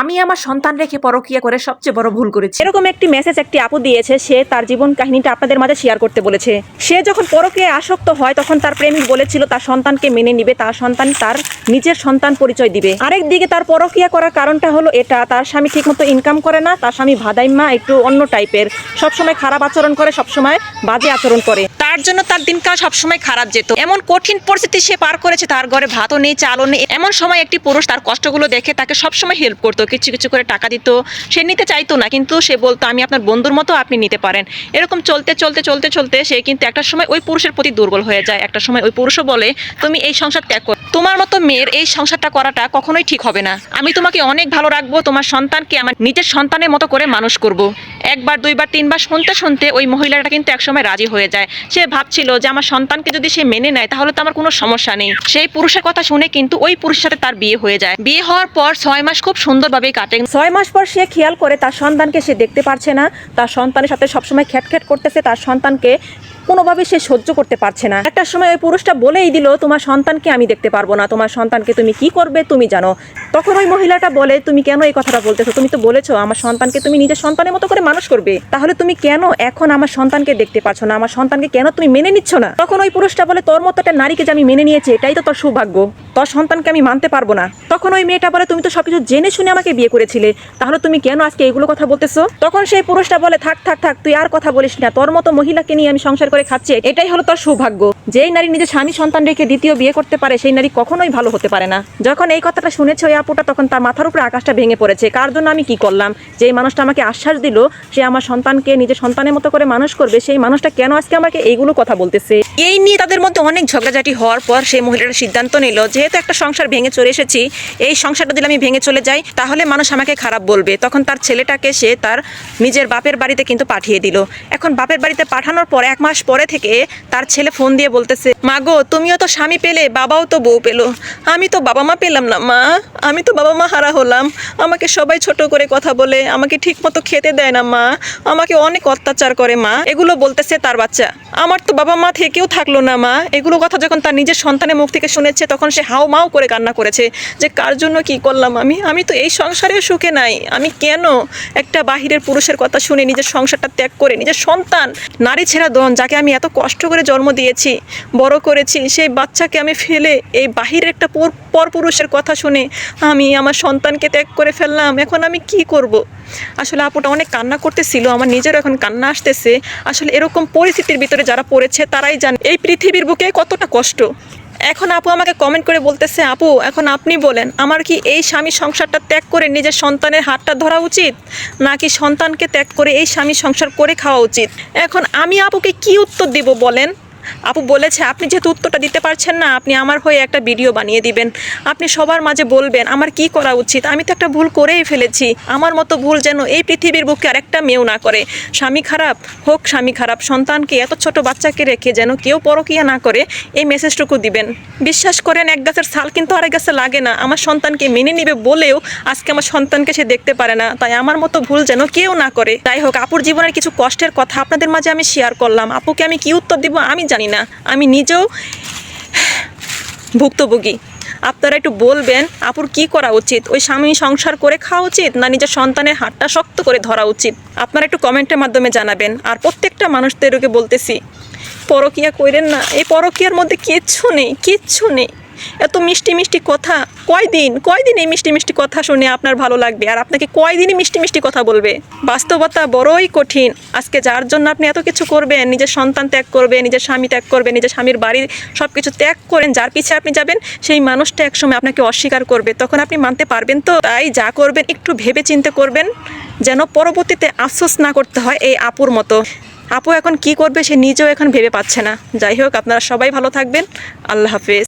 আমি আমার সন্তান রেখে পরকিয়া করে সবচেয়ে বড় ভুল করেছি। এরকম একটি মেসেজ একটি আপু দিয়েছে, সে তার জীবন কাহিনীটা আপনাদের মাঝে শেয়ার করতে বলেছে। সে যখন পরকিয়ায় আসক্ত হয়, তখন তার প্রেমিক বলেছিল, তার সন্তানকে মেনে নিবে, তার সন্তান তার নিজের সন্তান পরিচয় দিবে। আরেক দিকে তার পরকিয়া করার কারণটা হলো এটা, তার স্বামী ঠিকমতো ইনকাম করে না, তার স্বামী ভাদাইম্মা একটু অন্য টাইপের। সবসময় খারাপ আচরণ করে, সবসময় বাজে আচরণ করে। তার জন্য তার দিনকাল সবসময় খারাপ যেত। এমন কঠিন পরিস্থিতি সে পার করেছে, তার ঘরে ভাতও নেই, চালও নেই। এমন সময় একটি পুরুষ তার কষ্টগুলো দেখে তাকে সবসময় হেল্প করতো। কিছু কিছু করে টাকা দিত, সে নিতে চাইতো না, কিন্তু সে বলতো, আমি আপনার বন্ধুর মতো আপনি নিতে পারেন। এরকম চলতে চলতে চলতে চলতে সে কিন্তু একটা সময় ওই পুরুষের প্রতি দুর্বল হয়ে যায়। একটা সময় ওই পুরুষও বলে, তুমি এই সংসার ত্যাগ করো। তোমার মতো মেয়ের এই সংসারটা করাটা কখনোই ঠিক হবে না। আমি তোমাকে অনেক ভালো রাখব, তোমার সন্তানকে আমার নিজের সন্তানের মতো করে মানুষ করব। একবার, দুইবার, তিনবার শুনতে শুনতে ওই মহিলাটা কিন্তু একসময় রাজি হয়ে যায়। সে ভাবছিল যে আমার সন্তানকে যদি সে মেনে নেয়, তাহলে তো আমার কোনো সমস্যা নেই। সেই পুরুষের কথা শুনে কিন্তু ওই পুরুষের সাথে তার বিয়ে হয়ে যায়। বিয়ে হওয়ার পর ছয় মাস খুব সুন্দরভাবেই কাটে। ছয় মাস পর সে খেয়াল করে তার সন্তানকে সে দেখতে পারছে না। তার সন্তানের সাথে সবসময় খ্যাটখ্যাট করতেছে। তার সন্তানকে কোনোভাবে সে সহ্য করতে পারছে না। একটা সময় ওই পুরুষটা বলেই দিল, তোমার সন্তানকে আমি দেখতে পারব না। তোমার সন্তানকে তুমি কি করবে তুমি জানো। তখন ওই মহিলাটা বলে, তুমি কেন এই কথাটা বলতেছো? তুমি তো বলেছ, আমার সন্তানকে তুমি নিজের সন্তানের মতো করে মানুষ করবে। তাহলে তুমি কেন এখন আমার সন্তানকে দেখতে পাচ্ছ না? আমার সন্তানকে কেন তুমি মেনে নিচ্ছ না? তখন ওই পুরুষটা বলে, তোর মতো একটা নারীকে যে আমি মেনে নিয়েছি, এটাই তো তোর সৌভাগ্য। তোর সন্তানকে আমি মানতে পারব না। তখন ওই মেয়েটা বলে, তুমি তো সবকিছু জেনে শুনে আমাকে বিয়ে করেছিলে। তাহলে তুমি কেন আজকে এগুলো কথা বলতেছো? তখন সেই পুরুষটা বলে, থাক থাক থাক, তুই আর কথা বলিস না। তোর মতো মহিলাকে নিয়ে আমি সংসার করে খাচ্ছি, এটাই হলো তার সৌভাগ্য। যেই নারী নিজের স্বামী সন্তান রেখে দ্বিতীয় বিয়ে করতে পারে, সেই নারী কখনোই ভালো হতে পারে না। যখন এই কথাটা শুনেছে ওই আপুটা, তখন তার মাথার উপরে আকাশটা ভেঙে পড়েছে। কার জন্য আমি কি করলাম? যে মানুষটা আমাকে আশ্বাস দিল, সে আমার সন্তানকে নিজের সন্তানের মতো করে মানুষ করবে, সেই মানুষটা কেন আজকে আমাকে এইগুলো কথা বলতেছে? এই নিয়ে তাদের মধ্যে অনেক ঝগড়াঝাটি হওয়ার পর সেই মহিলাটা সিদ্ধান্ত নিল, যেহেতু একটা সংসার ভেঙে চলে এসেছি, এই সংসারটা দিলে আমি ভেঙে চলে যাই, তাহলে মানুষ আমাকে খারাপ বলবে। তখন তার ছেলেটাকে সে তার নিজের বাপের বাড়িতে কিন্তু পাঠিয়ে দিল। এখন বাপের বাড়িতে পাঠানোর পর এক মাস পরে থেকে তার ছেলে ফোন দিয়ে বলতেছে, মা গো, তুমিও তো স্বামী পেলে, বাবাও তো বউ পেল। আমি তো বাবা মা পেলাম না, মা। আমি তো বাবা মা হারা হলাম। আমাকে সবাই ছোট করে কথা বলে, আমাকে ঠিক মতো খেতে দেয় না, মা। আমাকে অনেক অত্যাচার করে, মা। এগুলো বলতেছে তার বাচ্চা। আমার তো বাবা মা থেকেও থাকল না, মা। এগুলো কথা যখন তার নিজের সন্তানের মুখ থেকে শুনেছে, তখন সে হাও মাও করে কান্না করেছে যে, কার জন্য কি করলাম আমি? আমি তো এই সংসারে সুখে নাই। আমি কেন একটা বাহিরের পুরুষের কথা শুনে নিজের সংসারটা ত্যাগ করে, নিজের সন্তান, নারী ছেড়া দন যাকে আমি এত কষ্ট করে জন্ম দিয়েছি, বড় করেছি, সেই বাচ্চাকে আমি ফেলে এই বাহিরের একটা পরপুরুষের কথা শুনে আমি আমার সন্তানকে ত্যাগ করে ফেললাম। এখন আমি কি করব। আসলে আপুটা অনেক কান্না করতেছিল, আমার নিজেরও এখন কান্না আসতেছে। আসলে এরকম পরিস্থিতির ভিতরে যারা পড়েছে তারাই জানে। এই পৃথিবীর বুকে কতটা কষ্ট? এখন আপু আমাকে কমেন্ট করে বলতেছে, আপু, এখন আপনি বলেন, আমার কি এই স্বামী সংসারটা ত্যাগ করে নিজের সন্তানের হাতটা ধরা উচিত? নাকি সন্তানকে ত্যাগ করে এই স্বামী সংসার করে খাওয়া উচিত? এখন আমি আপুকে কি উত্তর দিব বলেন? আপু বলেছে, আপনি যেহেতু উত্তরটা দিতে পারছেন না, আপনি আমার হয়ে একটা ভিডিও বানিয়ে দিবেন। আপনি সবার মাঝে বলবেন, আমার কি করা উচিত? আমি তো একটা ভুল করেই ফেলেছি। আমার মতো ভুল যেন এই পৃথিবীর বুকে আরেকটা মেয়েও না করে। স্বামী খারাপ, হোক স্বামী খারাপ, সন্তানকে এত ছোট বাচ্চাকে রেখে যেন কেউ পরকিয়া না করে, এই মেসেজটুকু দিবেন। বিশ্বাস করেন, এক গাছের ছাল কিন্তু আরেক গাছে লাগে না। আমার সন্তানকে মেনে নিবে বলেও আজকে আমার সন্তানকে সে দেখতে পারে না। তাই আমার মতো ভুল যেন কেউ না করে। যাই হোক, আপুর জীবনের কিছু কষ্টের কথা আপনাদের মাঝে আমি শেয়ার করলাম। আপুকে আমি কি উত্তর দিব আমি জানি না আমি নিজেও ভুক্তভোগী। আপনারা একটু বলবেন, আপুর কি করা উচিত? ওই স্বামী সংসার করে খাওয়া উচিত না নিজের সন্তানের হাতটা শক্ত করে ধরা উচিত? আপনারা একটু কমেন্টের মাধ্যমে জানাবেন। আর প্রত্যেকটা মানুষদেরকে বলতেছি, পরকিয়া কইরেন না। এই পরকিয়ার মধ্যে কিচ্ছু নেই কিচ্ছু নেই। এত মিষ্টি মিষ্টি কথা। কয়দিন? কয়দিন এই মিষ্টি মিষ্টি কথা শুনে আপনার ভালো লাগবে? আর আপনাকে কয়দিনই মিষ্টি মিষ্টি কথা বলবে? বাস্তবতা বড়ই কঠিন। আজকে যার জন্য আপনি এত কিছু করবেন, নিজের সন্তান ত্যাগ করবে নিজের স্বামী ত্যাগ করবে নিজের স্বামীর বাড়ির সব কিছু ত্যাগ করেন, যার পিছে আপনি যাবেন, সেই মানুষটা একসময় আপনাকে অস্বীকার করবে। তখন আপনি মানতে পারবেন তো? তাই যা করবেন, একটু ভেবে চিন্তে করবেন, যেন পরবর্তীতে আফসোস না করতে হয় এই আপুর মতো। আপু এখন কি করবে, সে নিজেও এখন ভেবে পাচ্ছে না। যাই হোক, আপনারা সবাই ভালো থাকবেন। আল্লাহ হাফেজ।